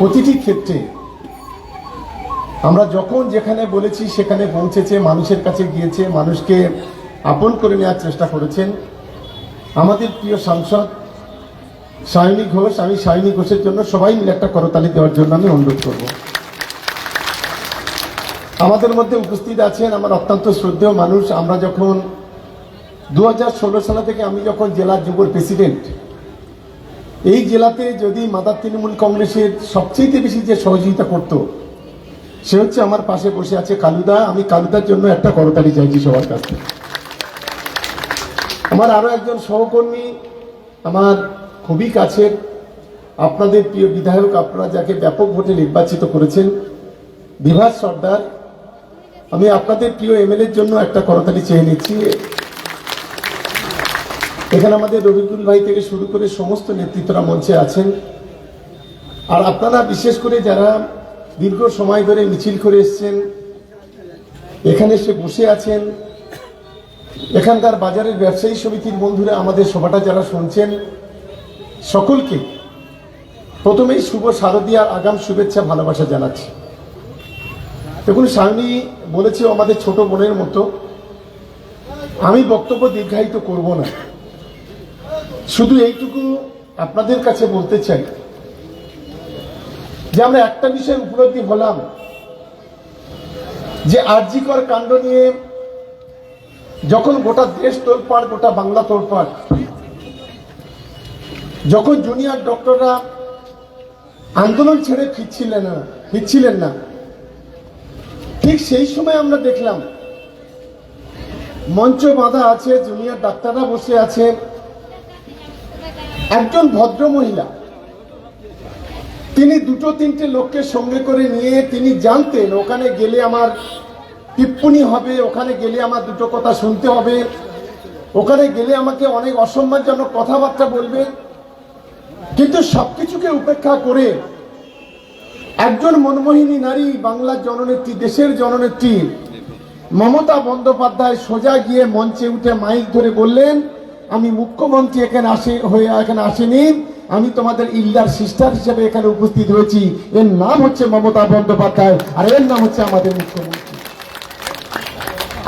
প্রতিটি ক্ষেত্রে আমরা যখন যেখানে বলেছি সেখানে পৌঁছেছে, মানুষের কাছে গিয়েছে, মানুষকে আপন করে নেওয়ার চেষ্টা করেছেন। আমাদের প্রিয় সাংসদ সায়নী ঘোষ, আমি সায়নী ঘোষের জন্য সবাই মিলে একটা করতালি দেওয়ার জন্য আমি অনুরোধ করব। আমাদের মধ্যে উপস্থিত আছেন আমার অত্যন্ত শ্রদ্ধেয় মানুষ। আমরা যখন দু সাল থেকে আমি যখন জেলার যুবর প্রেসিডেন্ট এই জেলাতে যদি মাদার তৃণমূল কংগ্রেসের সবচেয়ে বেশি যে সহযোগিতা করত, সে হচ্ছে আমার পাশে বসে আছে কালুদা। আমি কালুদার জন্য একটা করতালি চাইছি সবার কাছ। থেকে আমার আরও একজন সহকর্মী আমার খুবই কাছের। আপনাদের প্রিয় বিধায়ক, আপনারা যাকে ব্যাপক ভোটে নির্বাচিত করেছেন, বিভাস সর্দার। আমি আপনাদের প্রিয় এমএলএর জন্য একটা করতালি চেয়ে নিচ্ছি। এখানে আমাদের রবিকুল ভাই থেকে শুরু করে সমস্ত নেতৃত্বরা মঞ্চে আছেন। আর আপনারা বিশেষ করে যারা দীর্ঘ সময় ধরে মিছিল করে এসছেন, এখানে এসে বসে আছেন, এখানকার বাজারের ব্যবসায়ী সমিতির বন্ধুরা আমাদের সভাটা যারা শুনছেন, সকলকে প্রথমেই শুভ শারদীয়ার আগাম শুভেচ্ছা ভালোবাসা জানাচ্ছি। দেখুন, স্বামী বলেছে আমাদের ছোট বোনের মতো, আমি বক্তব্য দীর্ঘায়িত করব না। শুধু এইটুকু আপনাদের কাছে বলতে চাই যে আমরা একটা বিষয় উপলব্ধি হলাম যে আর্যিকর কাণ্ড নিয়ে যখন গোটা দেশ তোলপাড়, গোটা বাংলা তোলপাড়, যখন জুনিয়র ডক্টররা আন্দোলন ছেড়ে ফিরছিলেন না ফিরছিলেন না, ঠিক সেই সময় আমরা দেখলাম মঞ্চ বাঁধা আছে, জুনিয়র ডাক্তাররা বসে আছে একজন ভদ্র মহিলা তিনি দুটো তিনটে লোককে সঙ্গে করে নিয়ে তিনি জানতেন, ওখানে গেলে আমার টিপ্পনি হবে, ওখানে গেলে আমার দুটো কথা শুনতে হবে। ওখানে গেলে আমাকে অনেক অসম্মানজনক কথাবার্তা বলবে। কিন্তু সবকিছুকে উপেক্ষা করে একজন মনমোহিনী নারী, বাংলার জননেত্রী, দেশের জননেত্রী মমতা বন্দ্যোপাধ্যায় সোজা গিয়ে মঞ্চে উঠে মাইক ধরে বললেন আমি মুখ্যমন্ত্রী এখানে আসে, হয়ে এখানে আসেনি। আমি তোমাদের ইল্লার সিস্টার হিসেবে এখানে উপস্থিত হয়েছি এর নাম হচ্ছে মমতা বন্দ্যোপাধ্যায়, আর এর নাম হচ্ছে আমাদের মুখ্যমন্ত্রী।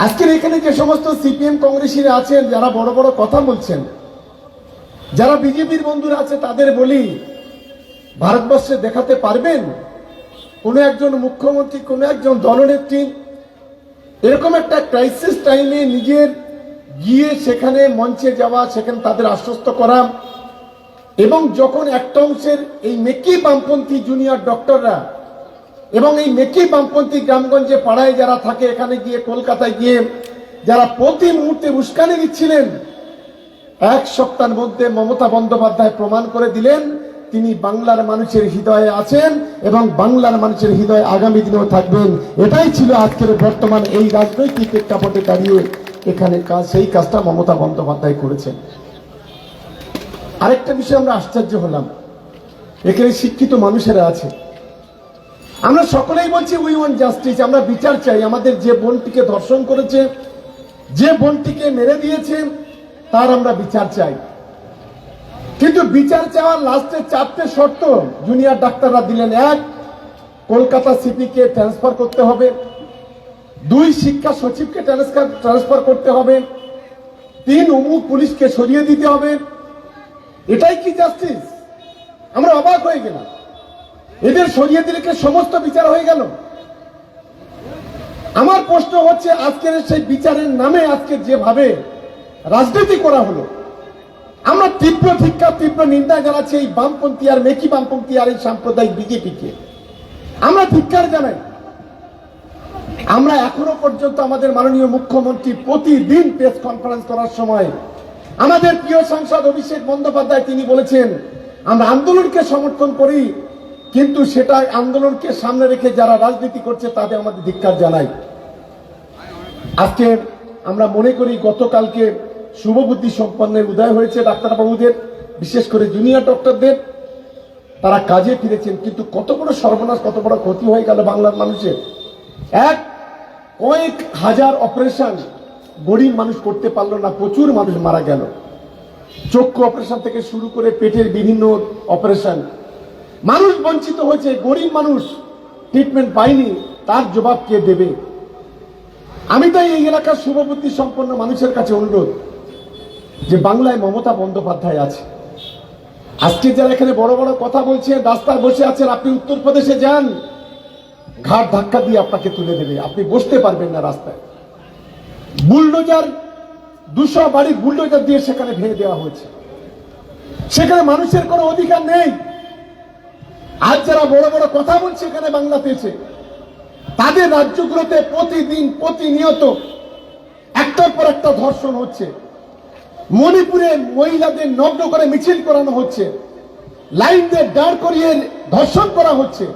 আজকের এখানে যে সমস্ত সিপিএম কংগ্রেসীরা আছেন, যারা বড় বড় কথা বলছেন, যারা বিজেপির বন্ধুরা আছে, তাদের বলি, ভারতবর্ষে দেখাতে পারবেন? কোনো একজন মুখ্যমন্ত্রী, কোনো একজন দলনেত্রী, এরকম একটা ক্রাইসিস টাইমে নিজের গিয়ে সেখানে মঞ্চে যাওয়া, সেখানে তাদের আশ্বস্ত করা এবং যখন একটা অংশের এই মেকি বামপন্থী জুনিয়র ডক্টররা এবং এই মেকি বামপন্থী গ্রামগঞ্জে পাড়ায় যারা থাকে, এখানে গিয়ে কলকাতায় গিয়ে যারা প্রতি মুহূর্তে উস্কানি দিচ্ছিলেন, এক সপ্তাহের মধ্যে মমতা বন্দ্যোপাধ্যায় প্রমাণ করে দিলেন, তিনি বাংলার মানুষের হৃদয়ে আছেন এবং বাংলার মানুষের হৃদয়ে আগামী দিনেও থাকবেন। এটাই ছিল আজকের বর্তমান এই রাজনৈতিক প্রেক্ষাপটে দাঁড়িয়ে এখানে কাজ, সেই কাজটা মমতা বন্দ্যোপাধ্যায় করেছেন। আরেকটা বিষয়ে আমরা আশ্চর্য হলাম। এখানে শিক্ষিত মানুষেরা আছে। আমরা সকলেই বলছি উই ওয়ান্ট জাস্টিস আমরা বিচার চাই। আমাদের যে বোনটিকে ধর্ষণ করেছে, যে বোনটিকে মেরে দিয়েছে, তার আমরা বিচার চাই। কিন্তু বিচার চাওয়ার লাস্টে চারটে শর্ত জুনিয়র ডাক্তাররা দিলেন। এক, কলকাতা সিপিকে ট্রান্সফার করতে হবে। দুই শিক্ষা সচিবকে ট্রান্সফার ট্রান্সফার করতে হবে। তিন অমুক পুলিশকে সরিয়ে দিতে হবে। এটাই কি জাস্টিস আমরা অবাক হয়ে গেলাম। এদের সরিয়ে দিলে সমস্ত বিচার হয়ে গেল? আমার প্রশ্ন হচ্ছে, আজকের সেই বিচারের নামে আজকে যেভাবে রাজনীতি করা হলো, আমরা তীব্র ধিক্ষা তীব্র নিন্দা জানাচ্ছি এই বামপন্থী আর মেকি বামপন্থী আর এই সাম্প্রদায়িক বিজেপিকে। আমরা ধিক্ষার জানাই। আমরা এখনও পর্যন্ত আমাদের মাননীয় মুখ্যমন্ত্রী প্রতিদিন প্রেস কনফারেন্স করার সময় আমাদের প্রিয় সাংসদ অভিষেক বন্দ্যোপাধ্যায় তিনি বলেছেন, আমরা আন্দোলনকে সমর্থন করি, কিন্তু সেটা আন্দোলনকে সামনে রেখে যারা রাজনীতি করছে তাদের আমাদের ধিক্কার জানাই। আজকে আমরা মনে করি গতকালকে শুভবুদ্ধি সম্পন্নের উদয় হয়েছে ডাক্তারবাবুদের, বিশেষ করে জুনিয়র ডক্টরদের। তারা কাজে ফিরেছেন, কিন্তু কত বড় সর্বনাশ, কত বড় ক্ষতি হয়ে গেল বাংলার মানুষের। এক কয়েক হাজার অপারেশন গরিব মানুষ করতে পারল না, প্রচুর মানুষ মারা গেল। চক্ষু অপারেশন থেকে শুরু করে পেটের বিভিন্ন অপারেশন মানুষ বঞ্চিত হয়েছে, গরিব মানুষ ট্রিটমেন্ট পায়নি, তার জবাব কে দেবে? আমি তাই এই এলাকার শুভবুদ্ধি সম্পন্ন মানুষের কাছে অনুরোধ যে বাংলায় মমতা বন্দ্যোপাধ্যায় আছে। আজকে যারা এখানে বড় বড় কথা বলছেন রাস্তায় বসে আছেন, আপনি উত্তরপ্রদেশে যান। ঘাট ধাক্কা দিয়ে আপনাকে তুলে দেবে। আপনি বসতে পারবেন না রাস্তায়। বুলডোজার, দুশো বাড়ি বুলডোজার দিয়ে সেখানে ভেঙে দেওয়া হয়েছে। সেখানে মানুষের কোনো অধিকার নেই। আজ যারা বড় বড় কথা বলছে এখানে বাংলাতে এসে, তাদের রাজ্যগুলোতে প্রতিদিন প্রতিনিয়ত একটার পর একটা ধর্ষণ হচ্ছে। মণিপুরে মহিলাদের নগ্ন করে মিছিল করানো হচ্ছে। লাইন দিয়ে দাঁড় করিয়ে ধর্ষণ করা হচ্ছে।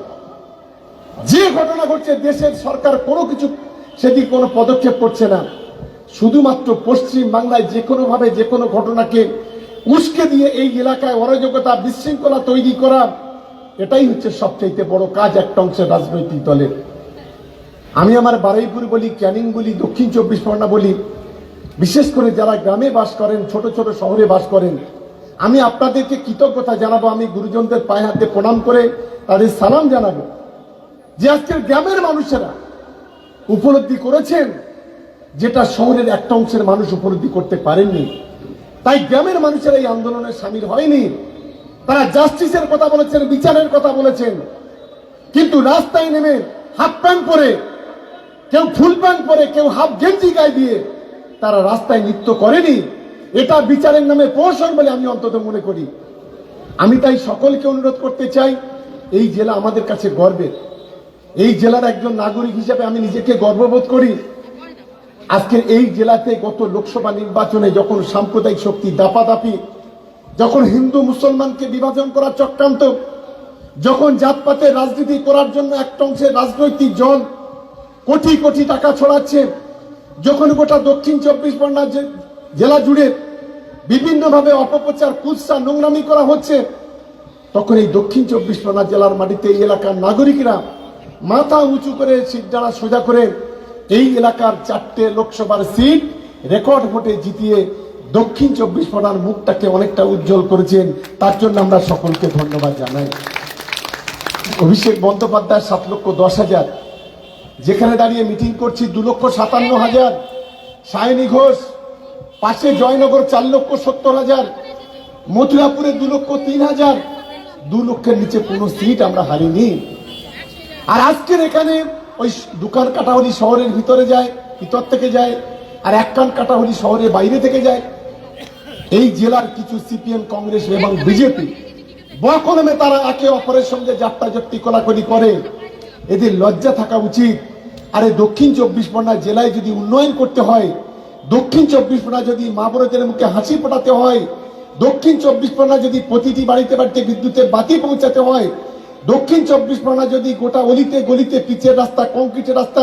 যে ঘটনা ঘটছে, দেশের সরকার কোনো কিছু সেদিক কোনো পদক্ষেপ করছে না। শুধুমাত্র পশ্চিম বাংলায় যে কোনো ভাবে যে কোনো ঘটনাকে উস্কে দিয়ে এই এলাকায় অরাজকতা বিশৃঙ্খলা তৈরি করা, এটাই হচ্ছে সবচাইতে বড় কাজ একটা অংশের রাজনৈতিক দলের। আমি আমার বারুইপুর বলি, ক্যানিং বলি, দক্ষিণ চব্বিশ পরগনা বলি, বিশেষ করে যারা গ্রামে বাস করেন, ছোট ছোট শহরে বাস করেন, আমি আপনাদেরকে কৃতজ্ঞতা জানাব, আমি গুরুজনদের পায়ে হাতে প্রণাম করে তাদের সালাম জানাব। যে আজকের গ্রামের মানুষেরা উপলব্ধি করেছেন যেটা শহরের একটা অংশের মানুষ উপলব্ধি করতে পারেননি। তাই গ্রামের মানুষেরা এই আন্দোলনে সামিল হয়নি। তারা জাস্টিসের কথা বলেছেন, বিচারের কথা বলেছেন। কিন্তু রাস্তায় নেমে হাফ প্যান্ট পরে, কেউ ফুল প্যান্ট পরে, কেউ হাফ গেঞ্জি গায়ে দিয়ে তারা রাস্তায় নৃত্য করেনি। এটা বিচারের নামে প্রহসন বলে আমি অন্তত মনে করি। আমি তাই সকলকে অনুরোধ করতে চাই, এই জেলা আমাদের কাছে গর্বের। এই জেলার একজন নাগরিক হিসেবে আমি নিজেকে গর্ববোধ করি। আজকের এই জেলাতে গত লোকসভা নির্বাচনে যখন সাম্প্রদায়িক শক্তি দাপাদাপি, যখন হিন্দু মুসলমানকে বিভাজন করার চক্রান্ত, যখন জাতপাতের রাজনীতি করার জন্য একটা অংশের রাজনৈতিক জন কোটি কোটি টাকা ছড়াচ্ছে, যখন গোটা দক্ষিণ চব্বিশ পরগনা জেলা জুড়ে বিভিন্নভাবে অপপ্রচার, কুৎসা, নোংরামি করা হচ্ছে, তখন এই দক্ষিণ চব্বিশ পরগনা জেলার মাটিতে এই এলাকার নাগরিকরা মাথা উঁচু করে সিট সিটডাড়া সোজা করে এই এলাকার চারটে লোকসভার সিট রেকর্ড ভোটে জিতিয়ে দক্ষিণ চব্বিশ পরগনার মুখটাকে অনেকটা উজ্জ্বল করেছেন। তার জন্য আমরা সকলকে ধন্যবাদ জানাই। অভিষেক বন্দ্যোপাধ্যায় সাত লক্ষ দশ হাজার। যেখানে দাঁড়িয়ে মিটিং করছি দু লক্ষ সাতান্ন হাজার। সায়নী ঘোষ, পাশে জয়নগর চার লক্ষ সত্তর হাজার। মথুরাপুরে দু লক্ষ তিন হাজার। দু লক্ষের নিচে কোনো সিট আমরা হারিনি। আর আজকের এখানে ওই দোকান কাটাহলি শহরের ভিতরে যায় ভিতর থেকে যায় আর এক কান কাটাহলি শহরের বাইরে থেকে যায়। এই জেলার কিছু সিপিএম কংগ্রেস এবং বিজেপি বকলমে তারা একে অপরের সঙ্গে যাত্রা যাত্রী কোলাকুলি করে। এদের লজ্জা থাকা উচিত। আরে দক্ষিণ চব্বিশ পরগনা জেলায় যদি উন্নয়ন করতে হয় দক্ষিণ চব্বিশ পরগনা যদি মা বোনদের মুখে হাসি ফোটাতে হয় দক্ষিণ চব্বিশ পরগনা যদি প্রতিটি বাড়িতে বাড়িতে বিদ্যুতের বাতি পৌঁছাতে হয় দক্ষিণ চব্বিশ পরগনা যদি গোটা অলিতে গলিতে পিচের রাস্তা, কংক্রিটের রাস্তা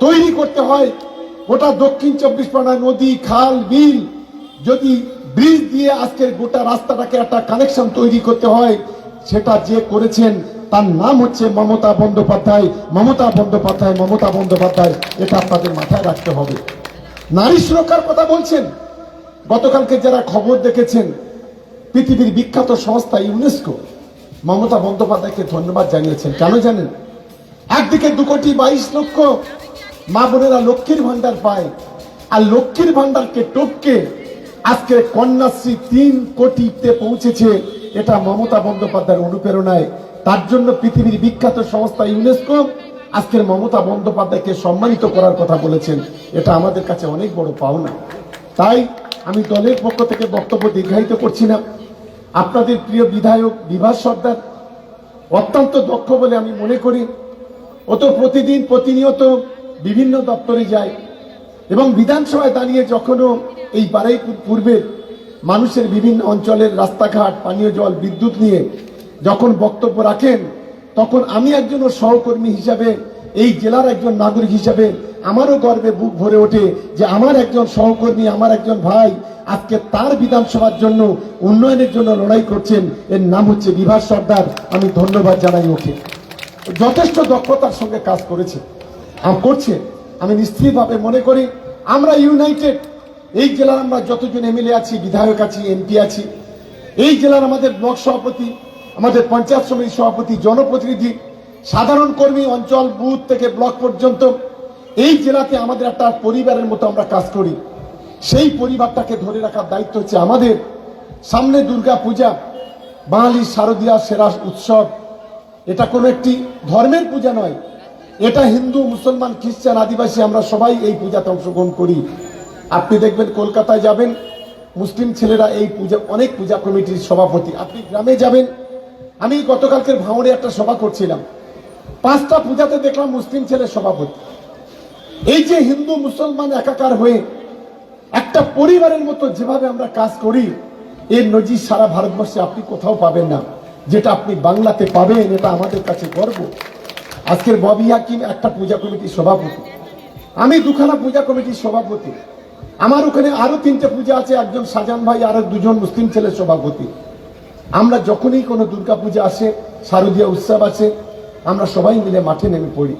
তৈরি করতে হয়, গোটা দক্ষিণ চব্বিশ পরগনা নদী, খাল, বিল যদি ব্রিজ দিয়ে আজকের গোটা রাস্তাটাকে একটা কানেকশন তৈরি করতে হয়, সেটা যে করেছেন, তার নাম হচ্ছে মমতা বন্দ্যোপাধ্যায়। মমতা বন্দ্যোপাধ্যায় মমতা বন্দ্যোপাধ্যায়, এটা আপনাদের মাথায় রাখতে হবে। নারী সুরক্ষার কথা বলছেন। গতকালকে যারা খবর দেখেছেন, পৃথিবীর বিখ্যাত সংস্থা ইউনেস্কো মমতা বন্দ্যোপাধ্যায়কে ধন্যবাদ জানিয়েছেন। কেন জানেন? একদিকে দু কোটি বাইশ লক্ষ মা বোনেরা লক্ষ্মীর ভান্ডার পায়, আর লক্ষ্মীর ভান্ডারকে টপকে আজকে কন্যাশ্রী তিন কোটিতে পৌঁছেছে এটা মমতা বন্দ্যোপাধ্যায়ের অনুপ্রেরণায়। তার জন্য পৃথিবীর বিখ্যাত সংস্থা ইউনেস্কো আজকের মমতা বন্দ্যোপাধ্যায়কে সম্মানিত করার কথা বলেছেন। এটা আমাদের কাছে অনেক বড় পাওনা। তাই আমি দলের পক্ষ থেকে বক্তব্য দীর্ঘায়িত করছি না। আপনাদের প্রিয় বিধায়ক বিভাস সর্দার অত্যন্ত দক্ষ বলে আমি মনে করি। ও তো প্রতিদিন প্রতিনিয়ত বিভিন্ন দপ্তরে যায় এবং বিধানসভায় দাঁড়িয়ে যখনও এই বারাইপুর পূর্বের মানুষের বিভিন্ন অঞ্চলের রাস্তাঘাট, পানীয় জল, বিদ্যুৎ নিয়ে যখন বক্তব্য রাখেন, তখন আমি একজন সহকর্মী হিসাবে, এই জেলার একজন নাগরিক হিসাবে আমারও গর্বে বুক ভরে ওঠে যে আমার একজন সহকর্মী, আমার একজন ভাই আজকে তার বিধানসভার জন্য, উন্নয়নের জন্য লড়াই করছেন। এর নাম হচ্ছে বিভাস সর্দার। আমি ধন্যবাদ জানাই ওকে। যথেষ্ট দক্ষতার সঙ্গে কাজ করেছে। করছে। আমি নিশ্চিতভাবে মনে করি, আমরা ইউনাইটেড, এই জেলার আমরা যতজন এমএলএ আছি, বিধায়ক আছি, এমপি আছি, এই জেলার আমাদের ব্লক সভাপতি, আমাদের পঞ্চায়েত সমিতির সভাপতি, জনপ্রতিনিধি, সাধারণ কর্মী, অঞ্চল বুথ থেকে ব্লক পর্যন্ত, এই জেলাতে আমাদের একটা পরিবারের মতো আমরা কাজ করি। সেই পরিবারটাকে ধরে রাখার দায়িত্ব হচ্ছে আমাদের। সামনে দুর্গা পূজা বাঙালির শারদীয়া সেরা উৎসব। এটা কোনো একটি ধর্মের পূজা নয়। এটা হিন্দু, মুসলমান, খ্রিস্টান, আদিবাসী, আমরা সবাই এই পূজাতে অংশগ্রহণ করি। আপনি দেখবেন কলকাতায় যাবেন, মুসলিম ছেলেরা এই পূজা, অনেক পূজা কমিটির সভাপতি। আপনি গ্রামে যাবেন, আমি গতকালকের ভাঙড়ে একটা সভা করছিলাম। পাঁচটা পূজাতে দেখলাম মুসলিম ছেলে সভাপতি। এই যে হিন্দু, মুসলমান একাকার হয়ে একটা পরিবারের মতো যেভাবে আমরা কাজ করি, এর নজির সারা ভারতবর্ষে আপনি কোথাও পাবেন না। যেটা আপনি বাংলাতে পাবেন, এটা আমাদের কাছে গর্ব। আজকের ববি হাকিম একটা পূজা কমিটির সভাপতি। আমি দুখানা পূজা কমিটির সভাপতি। আমার ওখানে আরও তিনটে পূজা আছে, একজন সাজান ভাই, আর দুজন মুসলিম ছেলের সভাপতি। আমরা যখনই কোনো দুর্গা পূজা আসে, শারদীয় উৎসব আছে আমরা সবাই মিলে মাঠে নেমে পড়ি।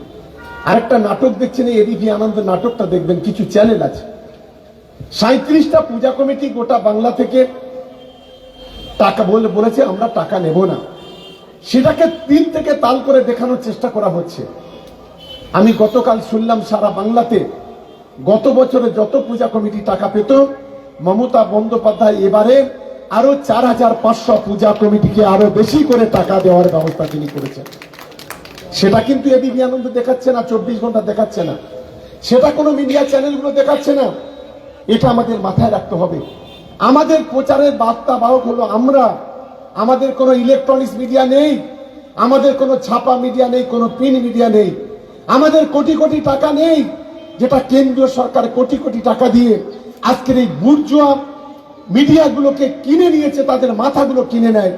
আরেকটা নাটক দেখছেন এবিপি আনন্দ নাটকটা দেখবেন, কিছু চ্যানেল আছে। সাঁত্রিশটা পূজা কমিটি গোটা বাংলা থেকে টাকা বলে, বলেছে, আমরা টাকা নেব না। সেটাকে তিন থেকে তাল করে দেখানোর চেষ্টা করা হচ্ছে। আমি গতকাল শুনলাম সারা বাংলাতে গত বছরে যত পূজা কমিটি টাকা পেত, মমতা বন্দ্যোপাধ্যায় এবারে আরও চার হাজার পাঁচশো পূজা কমিটিকে আরও বেশি করে টাকা দেওয়ার ব্যবস্থা তিনি করেছেন। সেটা কিন্তু এবিপি আনন্দ দেখাচ্ছে না, চব্বিশ ঘণ্টা দেখাচ্ছে না। সেটা কোনো মিডিয়া চ্যানেলগুলো দেখাচ্ছে না। এটা আমাদের মাথায় রাখতে হবে। আমাদের প্রচারের বার্তা বাহক হলো আমরা। আমাদের কোনো ইলেকট্রনিক্স মিডিয়া নেই, আমাদের কোনো ছাপা মিডিয়া নেই, কোনো প্রিন্ট মিডিয়া নেই। আমাদের কোটি কোটি টাকা নেই, যেটা কেন্দ্রীয় সরকার কোটি কোটি টাকা দিয়ে আজকের এই বুর্জুয়া মিডিয়াগুলোকে কিনে নিয়েছে, তাদের মাথাগুলো কিনে নেয়।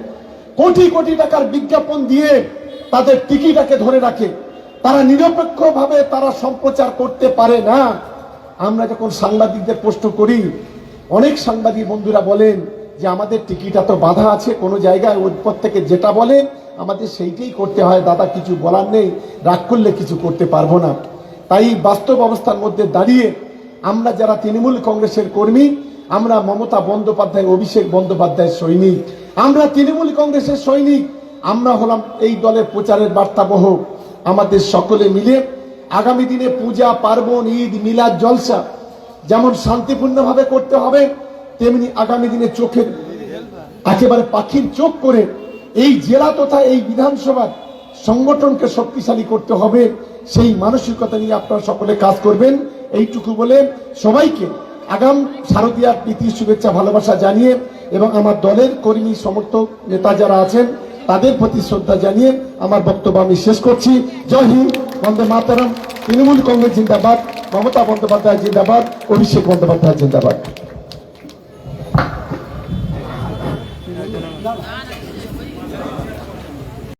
কোটি কোটি টাকার বিজ্ঞাপন দিয়ে তাদের টিকিটাকে ধরে রাখে। তারা নিরপেক্ষভাবে তারা সম্প্রচার করতে পারে না। আমরা যখন সাংবাদিকদের প্রশ্ন করি, অনেক সাংবাদিক বন্ধুরা বলেন যে আমাদের টিকিট এত বাধা আছে, কোনো জায়গায় ওর পর থেকে যেটা বলেন, আমাদের সেইটাই করতে হয়। দাদা, কিছু বলার নেই, রাগ করলে কিছু করতে পারব না। তাই বাস্তব অবস্থার মধ্যে দাঁড়িয়ে আমরা যারা তৃণমূল কংগ্রেসের কর্মী, আমরা মমতা বন্দ্যোপাধ্যায়, অভিষেক বন্দ্যোপাধ্যায়ের সৈনিক, আমরা তৃণমূল কংগ্রেসের সৈনিক, আমরা হলাম এই দলের প্রচারের বার্তাবহ। আমাদের সকলে মিলে আগামী দিনে পূজা, পার্বণ, ঈদ, মিলাদ, জলসা যেমন শান্তিপূর্ণভাবে করতে হবে, তেমনি আগামী দিনে চোখের একেবারে পাখির চোখ করে এই জেলা তথা এই বিধানসভার সংগঠনকে শক্তিশালী করতে হবে, সেই মানসিকতা নিয়ে আপনারা সকলে কাজ করবেন। এইটুকু বলে সবাইকে আগাম শারদীয়ার প্রীতি, শুভেচ্ছা, ভালোবাসা জানিয়ে এবং আমার দলের কর্মী, সমর্থক, নেতা যারা আছেন তাদের প্রতি শ্রদ্ধা জানিয়ে আমার বক্তব্য আমি শেষ করছি। জয় হিন্দ, বন্দে মাতারাম। তৃণমূল কংগ্রেস জিন্দাবাদ, মমতা বন্দ্যোপাধ্যায় জিন্দাবাদ, অভিষেক বন্দ্যোপাধ্যায় জিন্দাবাদ।